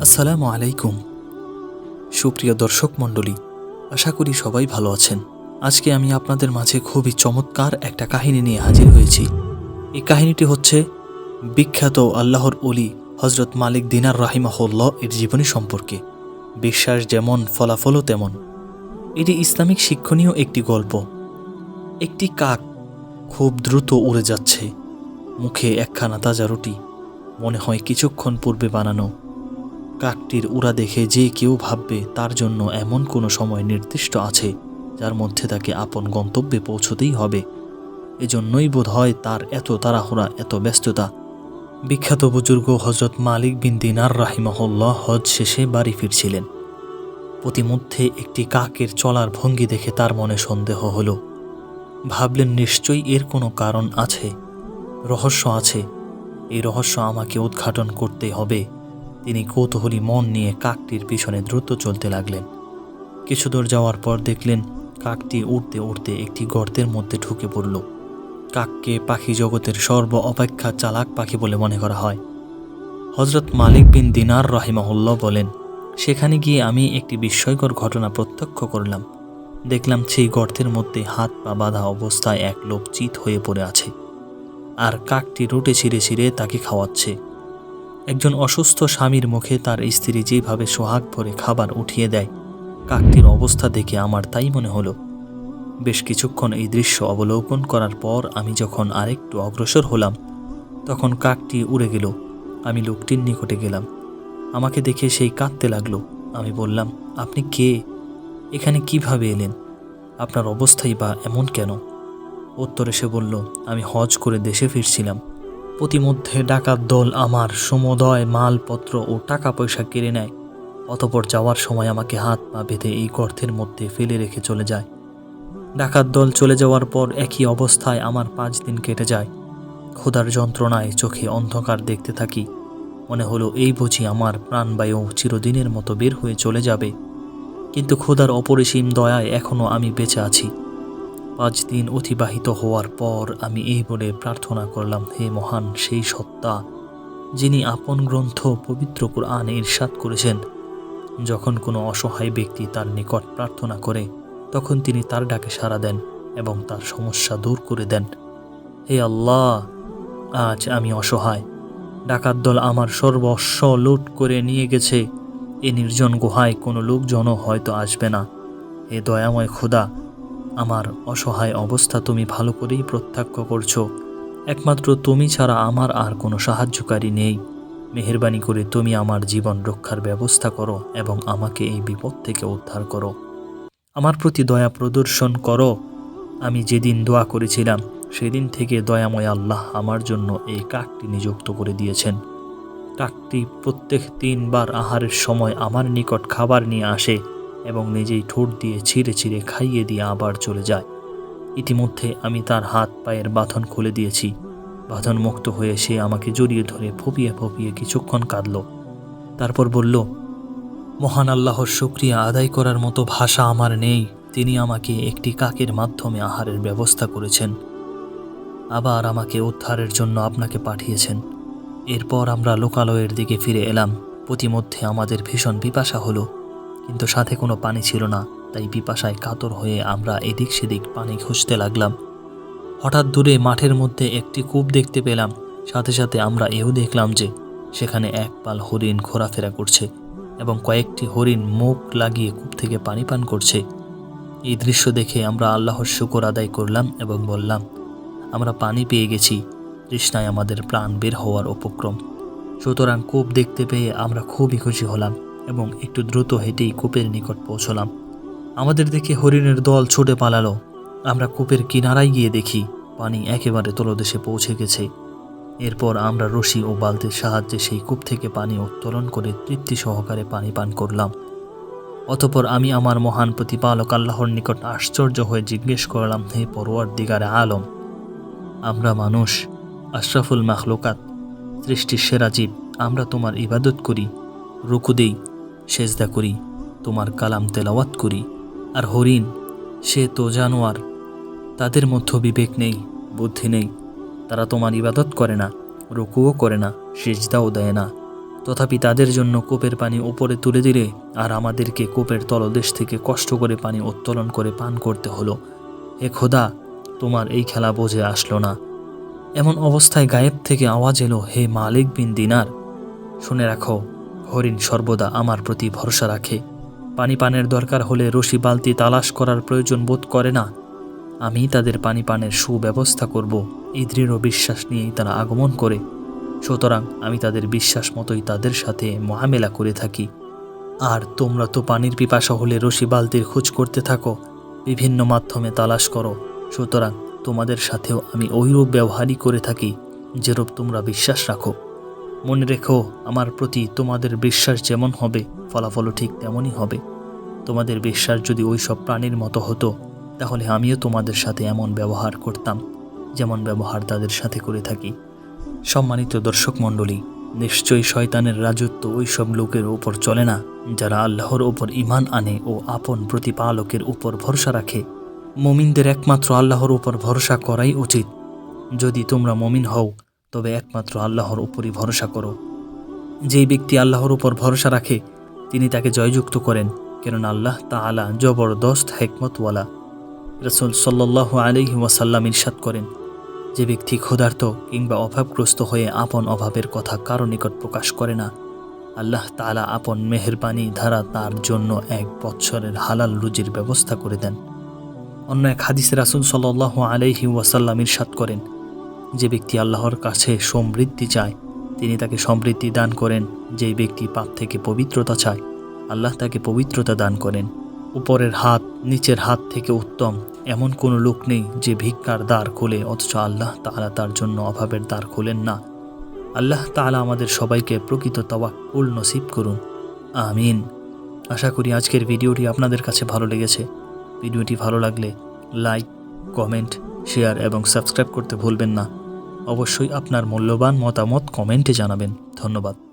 আসসালামু আলাইকুম। সুপ্রিয় দর্শক মণ্ডলী, আশা করি সবাই ভালো আছেন। আজকে আমি আপনাদের মাঝে খুবই চমৎকার একটা কাহিনী নিয়ে হাজির হয়েছি। এই কাহিনীটি হচ্ছে বিখ্যাত আল্লাহর অলি হজরত মালিক দিনার রাহিমাহুল্লাহ এর জীবনী সম্পর্কে। বিশ্বাস যেমন, ফলাফলও তেমন। এটি ইসলামিক শিক্ষণীয় একটি গল্প। একটি কাক খুব দ্রুত উড়ে যাচ্ছে। মুখে একখানা তাজা রুটি, মনে হয় কিছুক্ষণ পূর্বে বানানো। কাকটির উড়া দেখে যে কেউ ভাববে তার জন্য এমন কোনো সময় নির্দিষ্ট আছে, যার মধ্যে তাকে আপন গন্তব্যে পৌঁছতেই হবে। এজন্যই বোধ হয় তার এত তাড়াহুড়া, এত ব্যস্ততা। বিখ্যাত বুজুর্গ হজরত মালিক বিন দিনার রাহিমহল্লা হজ শেষে বাড়ি ফিরছিলেন। প্রতিমধ্যে একটি কাকের চলার ভঙ্গি দেখে তার মনে সন্দেহ হলো। ভাবলেন, নিশ্চয়ই এর কোনো কারণ আছে, রহস্য আছে। এই রহস্য আমাকে উদ্ঘাটন করতে হবে। তিনি কৌতূহলী মন নিয়ে কাকটির পিছনে দ্রুত চলতে লাগলেন। কিছু দূর যাওয়ার পর দেখলেন কাকটি উড়তে উড়তে একটি গর্তের মধ্যে ঢুকে পড়ল। কাককে পাখি জগতের সর্ব অপেক্ষা চালাক পাখি বলে মনে করা হয়। হজরত মালিক বিন দিনার রাহিমাহুল্লাহ বলেন, সেখানে গিয়ে আমি একটি বিস্ময়কর ঘটনা প্রত্যক্ষ করলাম। দেখলাম সেই গর্তের মধ্যে হাত পা বাঁধা অবস্থায় এক লোক চিত হয়ে পড়ে আছে। আর কাকটি রুটে ছিঁড়ে ছিঁড়ে তাকে খাওয়াচ্ছে। একজন অসুস্থ স্বামীর মুখে তার স্ত্রী যেভাবে সোহাগ ভরে খাবার উঠিয়ে দেয়, কাকটির অবস্থা দেখে আমার তাই মনে হলো। বেশ কিছুক্ষণ এই দৃশ্য অবলোকন করার পর আমি যখন আরেকটু অগ্রসর হলাম, তখন কাকটি উড়ে গেল। আমি লোকটির নিকটে গেলাম। আমাকে দেখে সেই কাঁদতে লাগল। আমি বললাম, আপনি কে? এখানে কীভাবে এলেন? আপনার অবস্থাই বা এমন কেন? উত্তরে সে বলল, আমি হজ করে দেশে ফিরছিলাম। প্রতিমধ্যে ডাকাত দল আমার সমুদয় মালপত্র ও টাকা পয়সা কেড়ে নেয়। অতপর যাওয়ার সময় আমাকে হাত পা বেঁধে এই গর্তের মধ্যে ফেলে রেখে চলে যায়। ডাকাত দল চলে যাওয়ার পর একই অবস্থায় আমার পাঁচ দিন কেটে যায়। ক্ষুধার যন্ত্রণায় চোখে অন্ধকার দেখতে থাকি। মনে হলো এই বুঝি আমার প্রাণবায়ু চিরদিনের মতো বের হয়ে চলে যাবে। কিন্তু ক্ষুধার অপরিসীম দয়ায় এখনও আমি বেঁচে আছি। পাঁচ দিন অতিবাহিত হওয়ার পর আমি এই বলে প্রার্থনা করলাম, হে মহান সেই সত্তা যিনি আপন গ্রন্থ পবিত্র কোরআনে ইরশাদ করেছেন। যখন কোনো অসহায় ব্যক্তি তার নিকট প্রার্থনা করে, তখন তিনি তার ডাকে সাড়া দেন এবং তার সমস্যা দূর করে দেন। হে আল্লাহ, আজ আমি অসহায়। ডাকাত দল আমার সর্বস্ব লুট করে নিয়ে গেছে। এ নির্জন গুহায় কোনো লোকজনও হয়তো আসবে না। হে দয়াময় খোদা আমার অসহায় অবস্থা তুমি ভালো করেই প্রত্যক্ষ করছ। একমাত্র তুমি ছাড়া আমার আর কোনো সাহায্যকারী নেই। মেহরবানি করে তুমি আমার জীবন রক্ষার ব্যবস্থা করো এবং আমাকে এই বিপদ থেকে উদ্ধার করো। আমার প্রতি দয়া প্রদর্শন করো। আমি যেদিন দোয়া করেছিলাম, সেদিন থেকে দয়াময় আল্লাহ আমার জন্য এই কাকটি নিযুক্ত করে দিয়েছেন। কাকটি প্রত্যেক তিনবার আহারের সময় আমার নিকট খাবার নিয়ে আসে। এবং নিজেই ঠোঁট দিয়ে ছিঁড়ে ছিঁড়ে খাইয়ে দিয়ে আবার চলে যায়। ইতিমধ্যে আমি তার হাত পায়ের বাঁধন খুলে দিয়েছি। বাঁধন মুক্ত হয়ে সে আমাকে জড়িয়ে ধরে ফপিয়ে ফপিয়ে কিছুক্ষণ কাঁদল। তারপর বলল, মহান আল্লাহর শুক্রিয়া আদায় করার মতো ভাষা আমার নেই। তিনি আমাকে একটি কাকের মাধ্যমে আহারের ব্যবস্থা করেছেন। আবার আমাকে উদ্ধারের জন্য আপনাকে পাঠিয়েছেন। এরপর আমরা লোকালয়ের দিকে ফিরে এলাম। প্রতিমধ্যে আমাদের ভীষণ পিপাসা হলো। কিন্তু সাথে কোনো পানি ছিল না, তাই পিপাসায় কাতর হয়ে আমরা এদিক সেদিক পানি খুঁজতে লাগলাম। হঠাৎ দূরে মাঠের মধ্যে একটি কূপ দেখতে পেলাম। সাথে সাথে আমরা এও দেখলাম যে, সেখানে এক পাল হরিণ ঘোরাফেরা করছে এবং কয়েকটি হরিণ মুখ লাগিয়ে কূপ থেকে পানি পান করছে। এই দৃশ্য দেখে আমরা আল্লাহর শুকর আদায় করলাম এবং বললাম, আমরা পানি পেয়ে গেছি। তৃষ্ণায় আমাদের প্রাণ বের হওয়ার উপক্রম। সুতরাং কূপ দেখতে পেয়ে আমরা খুবই খুশি হলাম। এবং একটু দ্রুত হেঁটেই কূপের নিকট পৌঁছলাম। আমাদের দেখে হরিণের দল ছুটে পালালো। আমরা কূপের কিনারায় গিয়ে দেখি পানি একেবারে তলদেশে পৌঁছে গেছে। এরপর আমরা রশি ও বালতির সাহায্যে সেই কূপ থেকে পানি উত্তোলন করে তৃপ্তি সহকারে পানি পান করলাম। অতপর আমি আমার মহান প্রতিপালক আল্লাহর নিকট আশ্চর্য হয়ে জিজ্ঞেস করলাম, হে পরোয়ার দিগারে আলম, আমরা মানুষ, আশরাফুল মাখলুকাত, সৃষ্টির সেরা জীব, আমরা তোমার ইবাদত করি, রুকু দেই সেজদা করি, তোমার কালাম তেলাওয়াত করি। আর হরিণ, সে তো জানোয়ার, তাদের মধ্যে বিবেক নেই, বুদ্ধি নেই। তারা তোমার ইবাদত করে না, রুকুও করে না, সেজদাও দেয় না। তথাপি তাদের জন্য কোপের পানি উপরে তুলে দিলে, আর আমাদেরকে কোপের তলদেশ থেকে কষ্ট করে পানি উত্তোলন করে পান করতে হলো। হে খোদা, তোমার এই খেলা বোঝে আসলো না। এমন অবস্থায় গায়েব থেকে আওয়াজ এলো, হে মালিক বিন দিনার। শুনে রাখো হরিণ সর্বদা আমার প্রতি ভরসা রাখে। পানি পানের দরকার হলে রশি বালতি তালাশ করার প্রয়োজন বোধ করে না। আমি তাদের পানি পানের সুব্যবস্থা করব, এই দৃঢ় বিশ্বাস নিয়েই তারা আগমন করে। সুতরাং আমি তাদের বিশ্বাস মতোই তাদের সাথে মহামেলা করে থাকি। আর তোমরা তো পানির পিপাসা হলে রশি বালতির খোঁজ করতে থাকো, বিভিন্ন মাধ্যমে তালাশ করো। সুতরাং তোমাদের সাথেও আমি ওইরূপ ব্যবহারই করে থাকি, যেরূপ তোমরা বিশ্বাস রাখো। মনে রেখো, আমার প্রতি তোমাদের বিশ্বাস যেমন হবে, ফলাফলও ঠিক তেমনই হবে। তোমাদের বিশ্বাস যদি ওই সব প্রাণীর মতো হতো, তাহলে আমিও তোমাদের সাথে এমন ব্যবহার করতাম, যেমন ব্যবহার তাদের সাথে করে থাকি। সম্মানিত দর্শক মণ্ডলী, নিশ্চয়ই শয়তানের রাজত্ব ওই সব লোকের ওপর চলে না, যারা আল্লাহর ওপর ইমান আনে ও আপন প্রতিপালকের উপর ভরসা রাখে। মমিনদের একমাত্র আল্লাহর উপর ভরসা করাই উচিত। যদি তোমরা মমিন হও তবে একমাত্র আল্লাহর উপরই ভরসা করো। যেই ব্যক্তি আল্লাহর উপর ভরসা রাখে, তিনি তাকে জয়যুক্ত করেন, কেননা আল্লাহ তা আলা জবরদস্ত হেকমতওয়ালা। রসুল সাল্লাহ আলহি ওয়াসাল্লাম ইরশাদ করেন, যে ব্যক্তি ক্ষুধার্ত কিংবা অভাবগ্রস্ত হয়ে আপন অভাবের কথা কারও নিকট প্রকাশ করে না, আল্লাহ তাআলা আপন মেহেরবানি ধারা তার জন্য এক বৎসরের হালাল রুজির ব্যবস্থা করে দেন। অন্য এক হাদিসে রাসুল সাল্লাহ আলহি ওয়াসাল্লাম ইরশাদ করেন যে ব্যক্তি আল্লাহর কাছে সমৃদ্ধি চায়, তিনি তাকে সমৃদ্ধি দান করেন। যেই ব্যক্তি পাপ থেকে পবিত্রতা চায়, আল্লাহ তাকে পবিত্রতা দান করেন। উপরের হাত নিচের হাত থেকে উত্তম, এমন কোনো লোক নেই যে ভিক্ষার দ্বার খোলে, অথচ আল্লাহ তাআলা তার জন্য অভাবের দ্বার খোলেন না। আল্লাহ তাআলা আমাদের সবাইকে প্রকৃত তাওয়াক্কুল নসিব করুন। আমিন। আশা করি আজকের ভিডিওটি আপনাদের কাছে ভালো লেগেছে। ভিডিওটি ভালো লাগলে লাইক, কমেন্ট, শেয়ার এবং সাবস্ক্রাইব করতে ভুলবেন না। অবশ্যই আপনার মূল্যবান মতামত কমেন্টে জানাবেন। ধন্যবাদ।